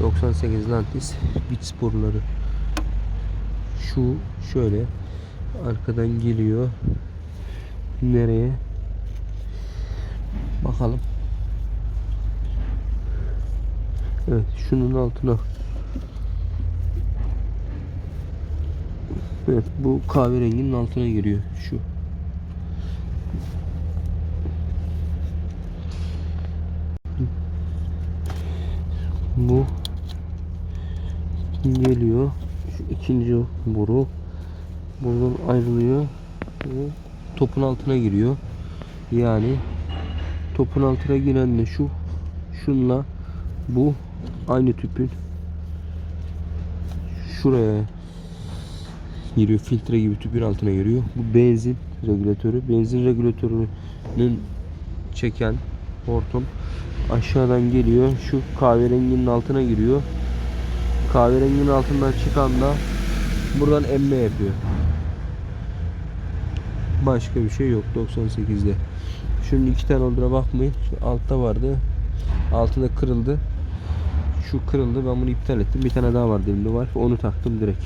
98 Lantis bit sporları. Şu şöyle arkadan geliyor. Nereye? Bakalım. Evet şunun altına. Evet bu kahverenginin altına giriyor şu. Bu geliyor. Şu ikinci boru buradan ayrılıyor. Bu topun altına giriyor. Yani topun altına giren de şu şunla bu aynı tüpün şuraya giriyor. Filtre gibi tüpün altına giriyor. Bu benzin regülatörü. Benzin regülatörünün çeken hortum aşağıdan geliyor. Şu kahverenginin altına giriyor. Kahverenginin altından çıkan da buradan emme yapıyor. Başka bir şey yok 98'de. Şimdi iki tane olduğuna bakmayın. Altta vardı. Altında kırıldı. Şu kırıldı. Ben bunu iptal ettim. Bir tane daha vardı elimde var. Onu taktım direkt.